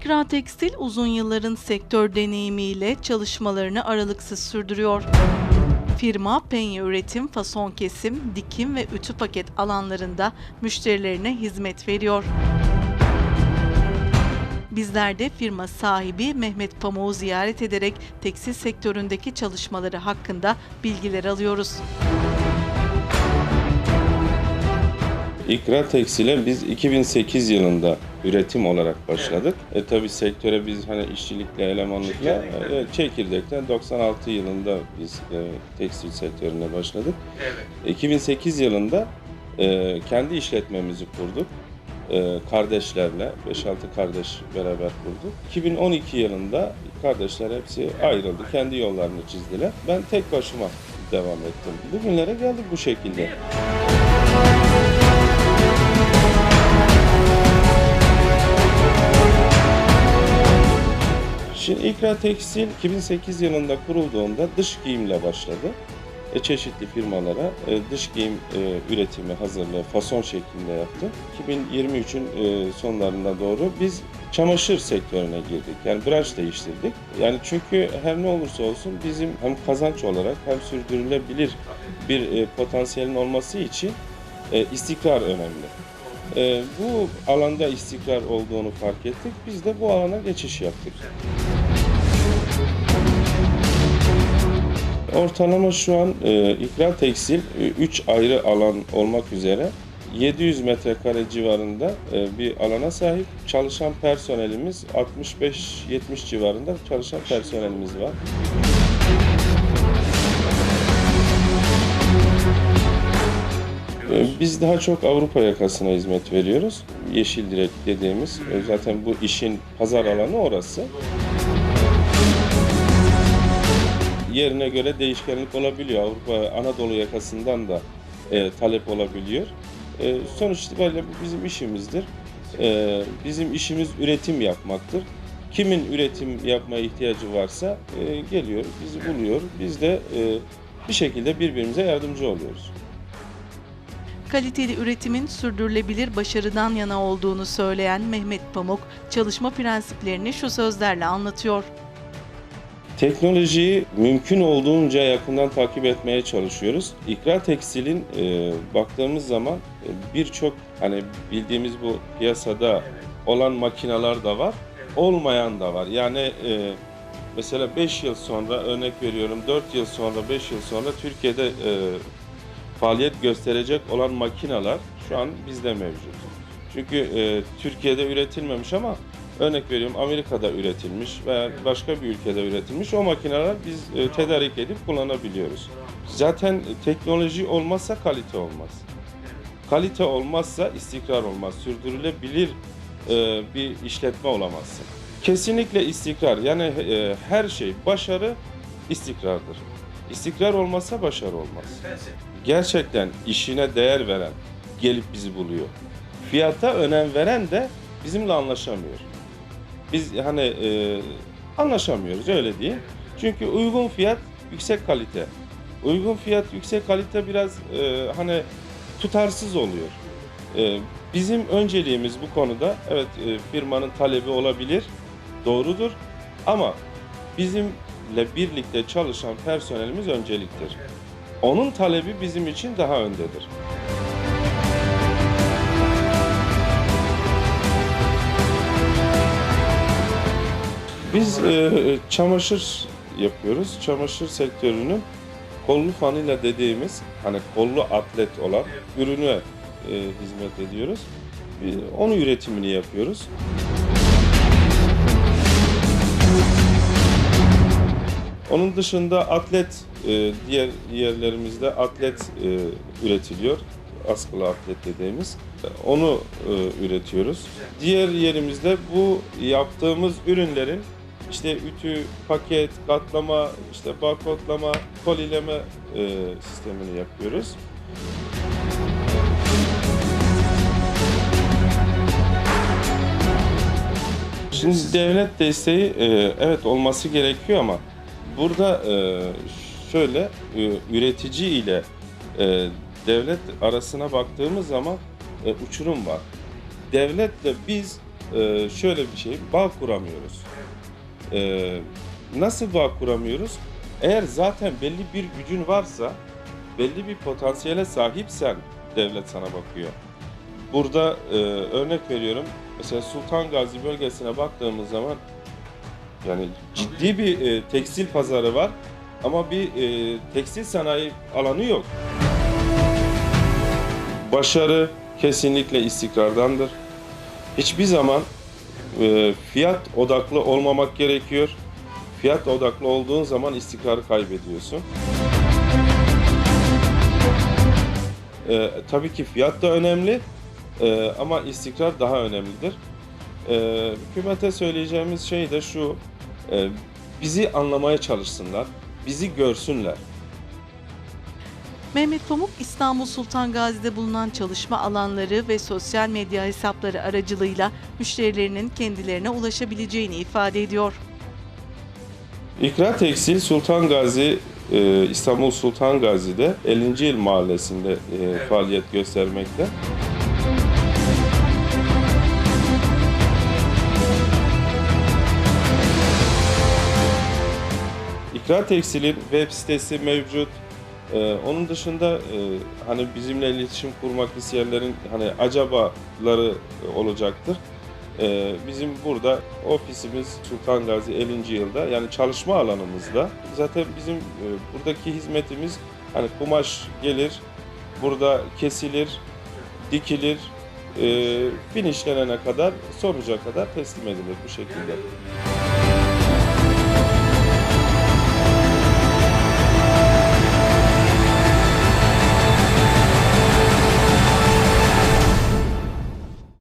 İkra Tekstil uzun yılların sektör deneyimiyle çalışmalarını aralıksız sürdürüyor. Firma penye üretim, fason kesim, dikim ve ütü paket alanlarında müşterilerine hizmet veriyor. Bizler de firma sahibi Mehmet Pamuk'u ziyaret ederek tekstil sektöründeki çalışmaları hakkında bilgiler alıyoruz. İkra Tekstil'e biz 2008 yılında üretim olarak başladık. E tabi sektöre biz hani işçilikle, elemanlıkla, e, çekirdekten 96 yılında biz e, tekstil sektörüne başladık. 2008 yılında e, kendi işletmemizi kurduk. E, kardeşlerle, 5-6 kardeş beraber kurduk. 2012 yılında kardeşler hepsi ayrıldı, kendi yollarını çizdiler. Ben tek başıma devam ettim. Bugünlere geldik bu şekilde. Şimdi İkra Tekstil 2008 yılında kurulduğunda dış giyimle başladı. E, çeşitli firmalara e, dış giyim e, üretimi, hazırlığı, fason şeklinde yaptı. 2023'ün e, sonlarına doğru biz çamaşır sektörüne girdik. Yani branş değiştirdik. Yani çünkü her ne olursa olsun bizim hem kazanç olarak hem sürdürülebilir bir e, potansiyelin olması için e, istikrar önemli. E, bu alanda istikrar olduğunu fark ettik. Biz de bu alana geçiş yaptık. Ortalama şu an e, İkra Tekstil 3 ayrı alan olmak üzere 700 metrekare civarında e, bir alana sahip. Çalışan personelimiz 65-70 civarında çalışan personelimiz var. E, Biz daha çok Avrupa yakasına hizmet veriyoruz. Yeşil direk dediğimiz e, zaten bu işin pazar alanı orası. Yerine göre değişkenlik olabiliyor. Avrupa Anadolu yakasından da e, talep olabiliyor. E, sonuç itibariyle bu bizim işimizdir. E, bizim işimiz üretim yapmaktır. Kimin üretim yapmaya ihtiyacı varsa e, geliyor, bizi buluyor. Biz de e, bir şekilde birbirimize yardımcı oluyoruz. Kaliteli üretimin sürdürülebilir başarıdan yana olduğunu söyleyen Mehmet Pamuk, çalışma prensiplerini şu sözlerle anlatıyor. Teknolojiyi mümkün olduğunca yakından takip etmeye çalışıyoruz. İkra Tekstil'in e, baktığımız zaman e, birçok hani bildiğimiz bu piyasada olan makineler da var, olmayan da var. Yani e, mesela 5 yıl sonra örnek veriyorum 4 yıl sonra 5 yıl sonra Türkiye'de e, faaliyet gösterecek olan makineler şu an bizde mevcut. Çünkü e, Türkiye'de üretilmemiş ama örnek veriyorum Amerika'da üretilmiş veya başka bir ülkede üretilmiş o makineler biz e, tedarik edip kullanabiliyoruz. Zaten teknoloji olmazsa kalite olmaz. Kalite olmazsa istikrar olmaz. Sürdürülebilir e, bir işletme olamazsın. Kesinlikle istikrar. Yani e, her şey başarı istikrardır. İstikrar olmazsa başarı olmaz. Gerçekten işine değer veren gelip bizi buluyor. Fiyata önem veren de bizimle anlaşamıyor. Biz hani e, anlaşamıyoruz öyle diye. Çünkü uygun fiyat yüksek kalite. Uygun fiyat yüksek kalite biraz e, hani tutarsız oluyor. E, bizim önceliğimiz bu konuda evet e, firmanın talebi olabilir, doğrudur ama bizimle birlikte çalışan personelimiz önceliktir. Onun talebi bizim için daha öndedir. Biz e, çamaşır yapıyoruz. Çamaşır sektörünün kollu fanıyla dediğimiz hani kollu atlet olan ürünü e, hizmet ediyoruz. E, onun üretimini yapıyoruz. Onun dışında atlet e, diğer yerlerimizde atlet e, üretiliyor. Askılı atlet dediğimiz. Onu e, üretiyoruz. Diğer yerimizde bu yaptığımız ürünlerin işte ütü, paket, katlama, işte barkodlama, kolileme e, sistemini yapıyoruz. Şimdi devlet desteği e, evet olması gerekiyor ama burada e, şöyle e, üretici ile e, devlet arasına baktığımız zaman e, uçurum var. Devletle biz e, şöyle bir şey, bağ kuramıyoruz. E, nasıl bağ kuramıyoruz? Eğer zaten belli bir gücün varsa, belli bir potansiyele sahipsen devlet sana bakıyor. Burada e, örnek veriyorum, mesela Sultan Gazi bölgesine baktığımız zaman yani ciddi bir e, tekstil pazarı var ama bir e, tekstil sanayi alanı yok. Başarı kesinlikle istikrardandır. Hiçbir zaman e, fiyat odaklı olmamak gerekiyor. Fiyat odaklı olduğun zaman istikrarı kaybediyorsun. E, tabii ki fiyat da önemli e, ama istikrar daha önemlidir. E, hükümete söyleyeceğimiz şey de şu, e, bizi anlamaya çalışsınlar, bizi görsünler. Mehmet Pamuk İstanbul Sultan Gazi'de bulunan çalışma alanları ve sosyal medya hesapları aracılığıyla müşterilerinin kendilerine ulaşabileceğini ifade ediyor. İkra Tekstil Sultan Gazi e, İstanbul Sultan Gazi'de 50. Yıl Mahallesi'nde e, faaliyet göstermekte. İkra Tekstil'in web sitesi mevcut. E, onun dışında e, hani bizimle iletişim kurmak isteyenlerin hani acabaları e, olacaktır. Ee, bizim burada ofisimiz Sultan Gazi 50. yılda yani çalışma alanımızda. Zaten bizim e, buradaki hizmetimiz hani kumaş gelir, burada kesilir, dikilir, e, finişlenene kadar, sonuca kadar teslim edilir bu şekilde.